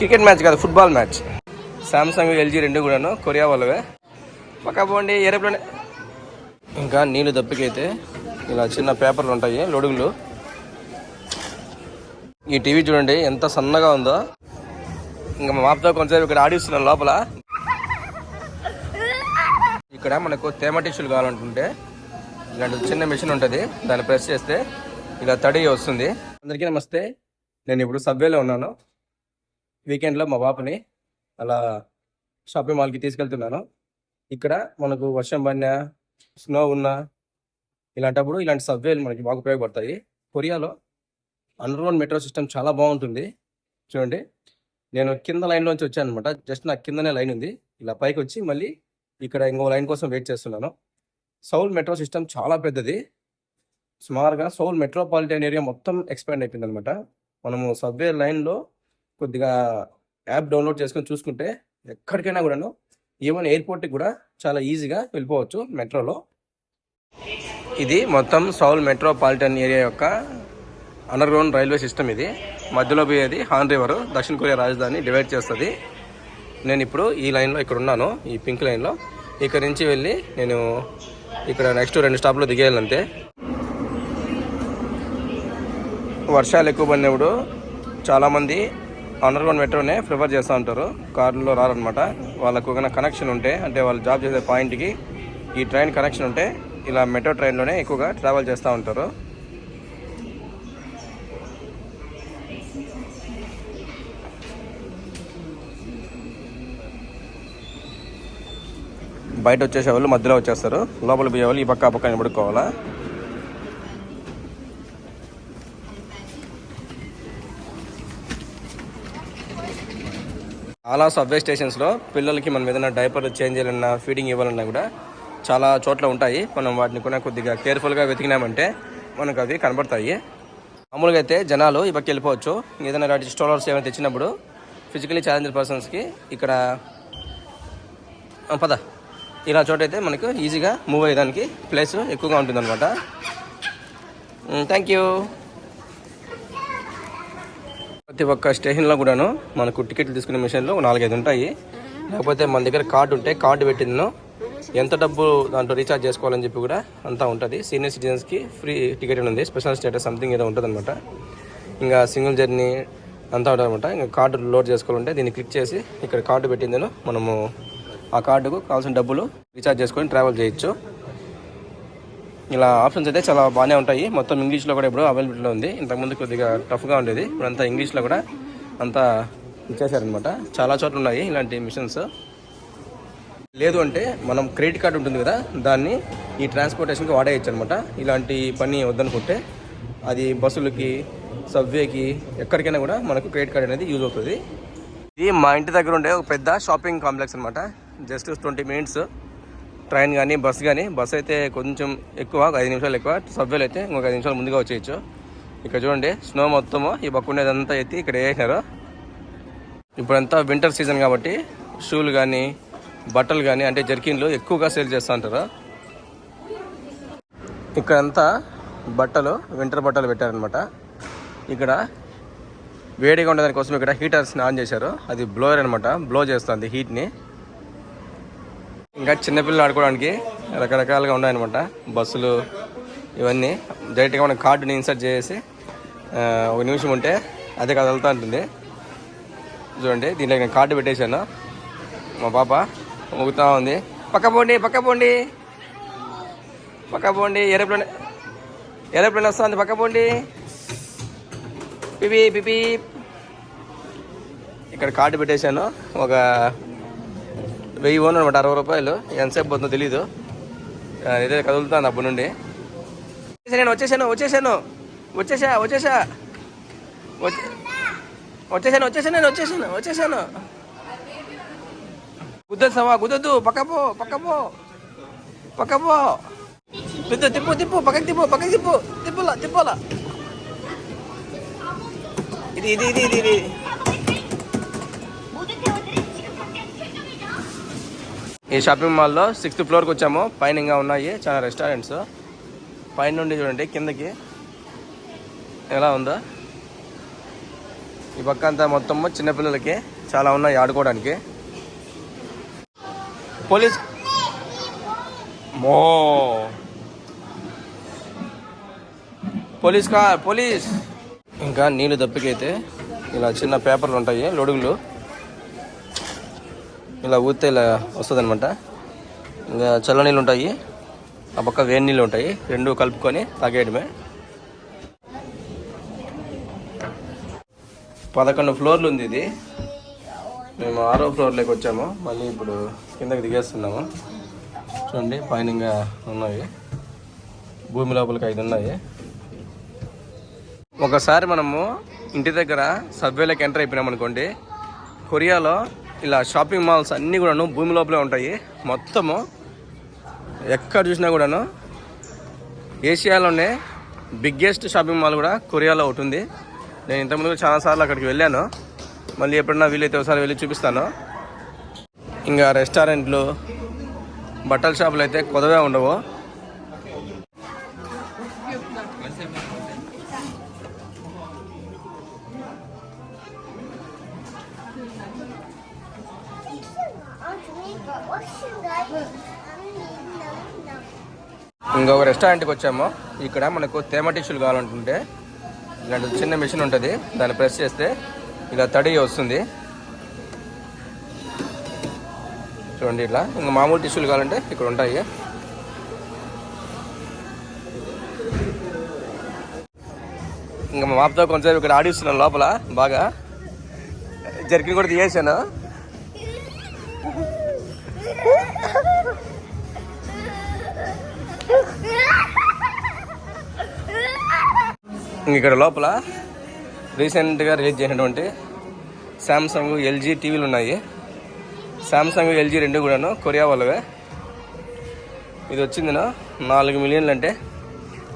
Cricket match కాదు football match. Samsung LG రెండు కూడాను కొరియా వాళ్ళవే. పక్క పోండి ఏరోప్లేన్ ఇంకా నీళ్ళు దప్పికైతే ఇలా చిన్న పేపర్లు ఉంటాయి లొడుగులు. ఈ టీవీ చూడండి ఎంత సన్నగా ఉందో. ఇంకా మా మాపతో కొంచెం ఇక్కడ ఆడిస్తున్నాను లోపల. ఇక్కడ మనకు తేమ టిష్యూలు కావాలనుకుంటే ఇలాంటి చిన్న మిషన్ ఉంటుంది దాన్ని ప్రెస్ చేస్తే ఇలా తడి వస్తుంది. అందరికీ నమస్తే. నేను ఇప్పుడు సబ్వేలో ఉన్నాను. వీకెండ్లో మా బాపని అలా షాపింగ్ మాల్కి తీసుకెళ్తున్నాను. ఇక్కడ మనకు వర్షం పడినా స్నో ఉన్నా ఇలాంటప్పుడు ఇలాంటి సబ్వేలు మనకి బాగా ఉపయోగపడతాయి. కొరియాలో అండర్గ్రౌండ్ మెట్రో సిస్టమ్ చాలా బాగుంటుంది. చూడండి. నేను కింద లైన్లోంచి వచ్చాను అనమాట జస్ట్ నాకు కిందనే లైన్ ఉంది. ఇలా పైకి వచ్చి మళ్ళీ ఇక్కడ ఇంకో లైన్ కోసం వెయిట్ చేస్తున్నాను. సౌల్ మెట్రో సిస్టమ్ చాలా పెద్దది. సుమారుగా సౌల్ మెట్రోపాలిటన్ ఏరియా మొత్తం ఎక్స్పాండ్ అయిపోయింది అనమాట మనము సబ్వే లైన్లో కొద్దిగా యాప్ డౌన్లోడ్ చేసుకొని చూసుకుంటే ఎక్కడికైనా కూడాను ఈవెన్ ఎయిర్పోర్ట్కి కూడా చాలా ఈజీగా వెళ్ళిపోవచ్చు మెట్రోలో. ఇది మొత్తం సౌల్ మెట్రోపాలిటన్ ఏరియా యొక్క అండర్గ్రౌండ్ రైల్వే సిస్టమ్ ఇది. మధ్యలో పోయేది హాన్ రివర్. దక్షిణ కొరియా రాజధాని డివైడ్ చేస్తుంది. నేను ఇప్పుడు ఈ లైన్లో ఇక్కడ ఉన్నాను ఈ పింక్ లైన్లో. ఇక్కడ నుంచి వెళ్ళి నేను ఇక్కడ నెక్స్ట్ రెండు స్టాప్లో దిగేయాలంతే. వర్షాలు ఎక్కువ పడినప్పుడు చాలామంది అండర్ గ్రౌండ్ మెట్రోనే ప్రిఫర్ చేస్తూ ఉంటారు. కార్లో రారనమాట. వాళ్ళకు ఏమైనా కనెక్షన్ ఉంటే అంటే వాళ్ళు జాబ్ చేసే పాయింట్కి ఈ ట్రైన్ కనెక్షన్ ఉంటే ఇలా మెట్రో ట్రైన్లోనే ఎక్కువగా ట్రావెల్ చేస్తూ ఉంటారు. బయట వచ్చేసే వాళ్ళు మధ్యలో వచ్చేస్తారు. లోపల పోయే వాళ్ళు ఈ పక్క ఆ పక్క నిలబడుకోవాలా? అలా సబ్వే స్టేషన్స్లో పిల్లలకి మనం ఏదైనా డైపర్ చేంజ్ చేయాలన్నా ఫీడింగ్ ఇవ్వాలన్నా కూడా చాలా చోట్ల ఉంటాయి. మనం వాటిని కూడా కొద్దిగా కేర్ఫుల్గా వెతికినామంటే మనకు అవి కనబడతాయి. మామూలుగా అయితే జనాలు ఈ వెళ్ళిపోవచ్చు. ఏదైనా వాటి స్టోలర్స్ ఏమైనా తెచ్చినప్పుడు ఫిజికలీ ఛాలెంజ్ పర్సన్స్కి ఇక్కడ పద. ఇలా చోట అయితే మనకు ఈజీగా మూవ్ అయ్యేదానికి ప్లేస్ ఎక్కువగా ఉంటుందన్నమాట. థ్యాంక్ యూ ప్రతి ఒక్క స్టేషన్లో కూడాను మనకు టికెట్లు తీసుకునే మిషన్లో నాలుగైదు ఉంటాయి. లేకపోతే మన దగ్గర కార్డు ఉంటే కార్డు పెట్టిందను. ఎంత డబ్బు దాంట్లో రీఛార్జ్ చేసుకోవాలని చెప్పి కూడా అంతా ఉంటుంది. సీనియర్ సిటిజన్స్కి ఫ్రీ టికెట్ ఉంది స్పెషల్ స్టేటస్ సంథింగ్ ఏదో ఉంటుంది అనమాట ఇంకా సింగిల్ జర్నీ అంతా ఉంటుంది అనమాట ఇంకా కార్డు లోడ్ చేసుకోవాలంటే దీన్ని క్లిక్ చేసి ఇక్కడ కార్డు పెట్టిందను. మనము ఆ కార్డుకు కావాల్సిన డబ్బులు రీఛార్జ్ చేసుకొని ట్రావెల్ చేయొచ్చు. ఇలా ఆప్షన్స్ అయితే చాలా బాగానే ఉంటాయి. మొత్తం ఇంగ్లీష్లో కూడా ఇప్పుడు అవైలబిలిటీలో ఉంది. ఇంతకుముందు కొద్దిగా టఫ్గా ఉండేది. ఇప్పుడు అంతా ఇంగ్లీష్లో కూడా అంతా ఇచ్చేసారనమాట చాలా చోట్ల ఉన్నాయి ఇలాంటి మిషన్స్. లేదు అంటే మనం క్రెడిట్ కార్డు ఉంటుంది కదా దాన్ని ఈ ట్రాన్స్పోర్టేషన్కి వాడేయచ్చు అనమాట ఇలాంటి పని వద్దనుకుంటే అది బస్సులకి సబ్వేకి ఎక్కడికైనా కూడా మనకు క్రెడిట్ కార్డ్ అనేది యూజ్ అవుతుంది. ఇది మా ఇంటి దగ్గర ఉండే ఒక పెద్ద షాపింగ్ కాంప్లెక్స్ అనమాట జస్ట్ ట్వంటీ మినిట్స్ ట్రైన్ కానీ బస్ కానీ బస్ అయితే కొంచెం ఎక్కువ ఒక ఐదు నిమిషాలు ఎక్కువ. సబ్వేలు అయితే ఇంకొక ఐదు నిమిషాలు ముందుగా వచ్చేయచ్చు. ఇక్కడ చూడండి స్నో మొత్తము ఈ బక్కుండేదంతా ఎత్తి ఇక్కడ వేసినారు. ఇప్పుడంతా వింటర్ సీజన్ కాబట్టి షూలు కానీ బట్టలు కానీ అంటే జర్కిన్లు ఎక్కువగా సేల్ చేస్తూ ఉంటారు. ఇక్కడంతా బట్టలు వింటర్ బట్టలు పెట్టారనమాట ఇక్కడ వేడిగా ఉండడానికి కోసం ఇక్కడ హీటర్స్ని ఆన్ చేశారు. అది బ్లోయర్ అనమాట బ్లో చేస్తుంది హీట్ని ఇంకా చిన్నపిల్లలు ఆడుకోవడానికి రకరకాలుగా ఉన్నాయన్నమాట. బస్సులు ఇవన్నీ. డైరెక్ట్గా మన కార్డుని ఇన్సర్ట్ చేసి ఒక నిమిషం ఉంటే అదే కదులుతూ ఉంటుంది చూడండి దీంట్లో నేను కార్డు పెట్టేశాను. మా పాప ఊగుతూ ఉంది. పక్క పోండి పక్క పోండి. పక్క పోండి ఏరోప్లేన్ ఏరోప్లేన్ వస్తుంది పక్క పోండి. PP PP. ఇక్కడ కార్డు పెట్టేశాను. ఒక వెయ్యి ఓన్ అనమాట అరవై రూపాయలు. ఎంతసేపు పోతుందో తెలీదు. ఇదే కదులుతాను అప్పటి నుండి. నేను వచ్చేసాను వచ్చేసాను. వచ్చేసా వచ్చేసా. వచ్చే- వచ్చేసాను వచ్చేసాను నేను వచ్చేసాను. వచ్చేసాను గుద్దొద్దు. సవా గుద్దొద్దు పక్కపో పక్కపో పక్కపో పెద్ద తిప్పు తిప్పు తిప్పు. పక్కకి తిప్పు పక్కకి తిప్పు. తిప్పులా తిప్పాలా. ఇది ఇది ఇది ఇది. ఈ షాపింగ్ మాల్లో సిక్స్త్ ఫ్లోర్కి వచ్చాము. పైన ఇంకా ఉన్నాయి చాలా రెస్టారెంట్స్ పైన నుండి చూడండి కిందకి. ఎలా ఉందో. ఈ పక్క అంతా మొత్తం చిన్నపిల్లలకి చాలా ఉన్నాయి ఆడుకోవడానికి. పోలీస్ మో. పోలీస్ కా పోలీస్. ఇంకా నీళ్ళు దప్పికైతే ఇలా చిన్న పేపర్లు ఉంటాయి లొడుగులు. ఇలా ఊతే ఇలా వస్తుంది అనమాట ఇంకా చల్ల నీళ్ళు ఉంటాయి. ఆ పక్క వేడి నీళ్ళు ఉంటాయి. రెండు కలుపుకొని తాగేయడమే. పదకొండు ఫ్లోర్లు ఉంది ఇది. మేము ఆరో ఫ్లోర్లోకి వచ్చాము. మళ్ళీ ఇప్పుడు కిందకి దిగేస్తున్నాము. చూడండి పైన ఇంకా ఉన్నాయి. భూమి లోపలికి ఐదు ఉన్నాయి. ఒకసారి మనము ఇంటి దగ్గర సబ్వేలోకి ఎంటర్ అయిపోయినాం అనుకోండి కొరియాలో ఇలా షాపింగ్ మాల్స్ అన్నీ కూడాను భూమి లోపలే ఉంటాయి. మొత్తము ఎక్కడ చూసినా కూడాను ఏషియాలోనే బిగ్గెస్ట్ షాపింగ్ మాల్ కూడా కొరియాలో ఒకటి ఉంది. నేను ఇంతకుముందు చాలాసార్లు అక్కడికి వెళ్ళాను. మళ్ళీ ఎప్పుడన్నా వీలైతే ఒకసారి వెళ్ళి చూపిస్తాను. ఇంకా రెస్టారెంట్లు బట్టల షాపులు అయితే కొదవే ఉండవు. ఇంకొక రెస్టారెంట్కి వచ్చాము. ఇక్కడ మనకు తేమ టిష్యూలు కావాలంటుంటే ఇలాంటి చిన్న మిషన్ ఉంటుంది. దాన్ని ప్రెస్ చేస్తే ఇలా తడి వస్తుంది. చూడండి ఇట్లా. ఇంకా మామూలు టిష్యూలు కావాలంటే ఇక్కడ ఉంటాయి. ఇంకా మా మాపతో కొంచెం ఇక్కడ ఆడిస్తున్నాను లోపల బాగా. జర్కిన్ కూడా తీయేసాను ఇక్కడ లోపల రీసెంట్గా రిలీజ్ చేసినటువంటి శాంసంగ్ ఎల్జీ టీవీలు ఉన్నాయి. శాంసంగ్ ఎల్జీ రెండు కూడాను కొరియా వాళ్ళవే. ఇది వచ్చింది నాలుగు మిలియన్లు అంటే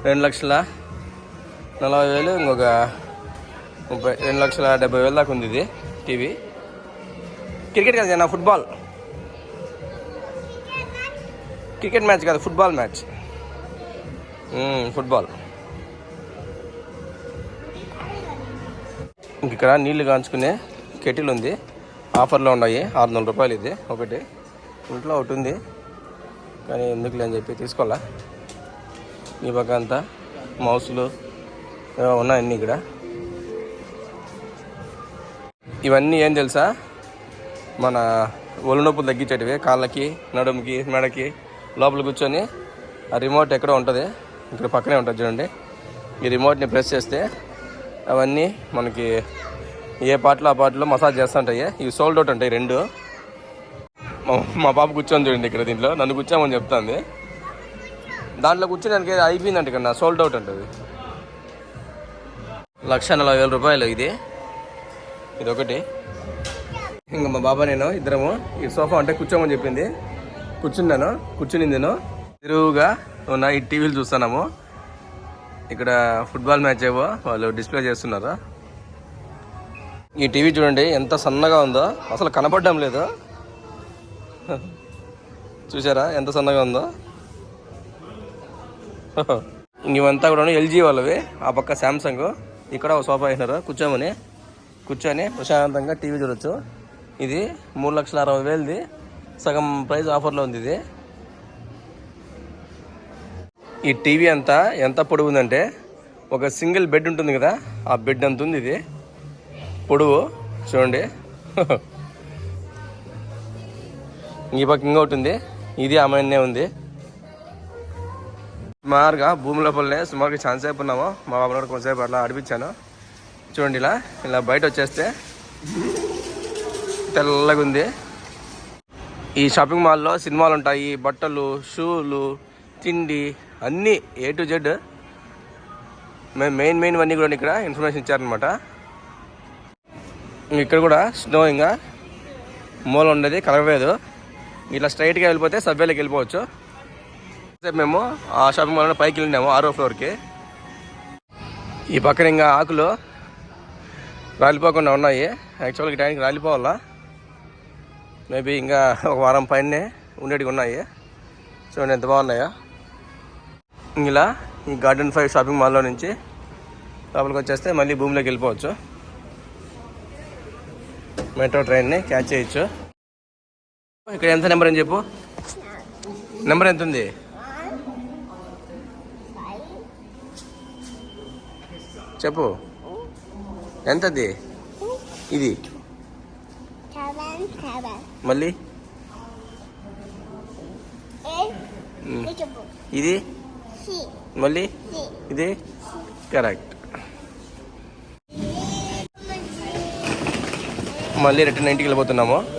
రెండు లక్షల నలభై వేలు ఇంకొక ముప్పై రెండు లక్షల డెబ్బై వేలు దాకా ఉంది ఇది టీవీ. క్రికెట్ కాదు నా ఫుట్బాల్. క్రికెట్ మ్యాచ్ కాదు ఫుట్బాల్ మ్యాచ్. ఫుట్బాల్. ఇక్కడ నీళ్ళు కాంచుకునే కెటిల్ ఉంది. ఆఫర్లో ఉన్నాయి. ఆరు వందల రూపాయలు ఇది. ఒకటి. ఇంట్లో ఒకటి ఉంది. కానీ ఎందుకులే అని చెప్పి తీసుకోవాలా? ఈ పక్క అంతా మౌసులు ఉన్నాయన్నీ ఇక్కడ. ఇవన్నీ ఏం తెలుసా? మన ఒళ్ళు నొప్పులు తగ్గించేటివి. కాళ్ళకి నడుముకి మెడకి లోపల కూర్చొని ఆ రిమోట్ ఎక్కడో ఉంటుంది. ఇక్కడ పక్కనే ఉంటుంది చూడండి. ఈ రిమోట్ని ప్రెస్ చేస్తే అవన్నీ మనకి ఏ పాటలో ఆ పాటలో మసాజ్ చేస్తుంటాయి. ఇవి సోల్డ్ అవుట్ ఉంటాయి రెండు. మా- పాప కూర్చొని చూడండి ఇక్కడ దీంట్లో. నన్ను కూర్చోమని చెప్తాంది. దాంట్లో కూర్చోడానికి అయిపోయిందంట కన్నా సోల్డ్ అవుట్ ఉంటుంది లక్ష నలభై వేల రూపాయలు ఇది. ఇది ఒకటి ఇంకా మా బాబా నేను ఇద్దరము ఈ సోఫా అంటే కూర్చోమని చెప్పింది. కూర్చున్నాను కూర్చుని నేను తిరుగుగా ఉన్న ఈ టీవీలు చూస్తున్నాము. ఇక్కడ ఫుట్బాల్ మ్యాచ్ ఏవో వాళ్ళు డిస్ప్లే చేస్తున్నారా? ఈ టీవీ చూడండి ఎంత సన్నగా ఉందో. అసలు కనపడడం లేదు. చూసారా ఎంత సన్నగా ఉందో. ఇవంతా కూడా ఎల్జీ వాళ్ళవి ఆ పక్క శాంసంగ్. ఇక్కడ ఒక సోఫా వేసినారు కూర్చోమని. కూర్చొని ప్రశాంతంగా టీవీ చూడొచ్చు. ఇది మూడు లక్షల అరవై వేలది. సగం ప్రైస్ ఆఫర్లో ఉంది ఇది. ఈ టీవీ అంతా ఎంత పొడవు ఉందంటే ఒక సింగిల్ బెడ్ ఉంటుంది కదా ఆ బెడ్ అంత ఉంది ఇది. పొడవు చూడండి. ఈ పక్క ఇంకొకటి ఉంది ఇది అమ్మాయినే ఉంది. సుమారుగా భూమి లోపలనే సుమారుగా ఛాన్స్ సేపు ఉన్నాము. మా బాబు కూడా కొంతసేపు అట్లా అడిపించాను చూడండి ఇలా ఇలా బయట వచ్చేస్తే తెల్లగా ఉంది. ఈ షాపింగ్ మాల్లో సినిమాలు ఉంటాయి బట్టలు షూలు తిండి అన్నీ ఏ టు జెడ్ మేము మెయిన్ మెయిన్ అన్నీ కూడా ఇక్కడ ఇన్ఫర్మేషన్ ఇచ్చారనమాట ఇక్కడ కూడా స్నో ఇంకా మూల ఉండేది కలగలేదు ఇట్లా స్ట్రైట్గా వెళ్ళిపోతే సబ్వేలోకి వెళ్ళిపోవచ్చు. మేము ఆ షాపింగ్ మాల్లో పైకి వెళ్ళినాము ఆరో ఫ్లోర్కి ఈ పక్కన ఇంకా ఆకులు రాలిపోకుండా ఉన్నాయి. యాక్చువల్గా ఈ టైంకి రాలిపోవాలా? మేబీ ఇంకా ఒక వారం పైనే ఉండేటివి ఉన్నాయి. సో ఎంత బాగున్నాయా. ఇలా ఈ గార్డెన్ ఫైవ్ షాపింగ్ మాల్లో నుంచి లోపలికి వచ్చేస్తే మళ్ళీ భూమిలోకి వెళ్ళిపోవచ్చు. మెట్రో ట్రైన్ని క్యాచ్ చేయొచ్చు. ఇక్కడ ఎంత నెంబర్ అని చెప్పు? నెంబర్ ఎంత ఉంది? చెప్పు. ఎంతది ఇది. మళ్ళీ. ఇది? మళ్ళీ. ఇది? కరెక్ట్. మళ్ళీ రిటర్న్ ఇంటికి వెళ్ళిపోతున్నాము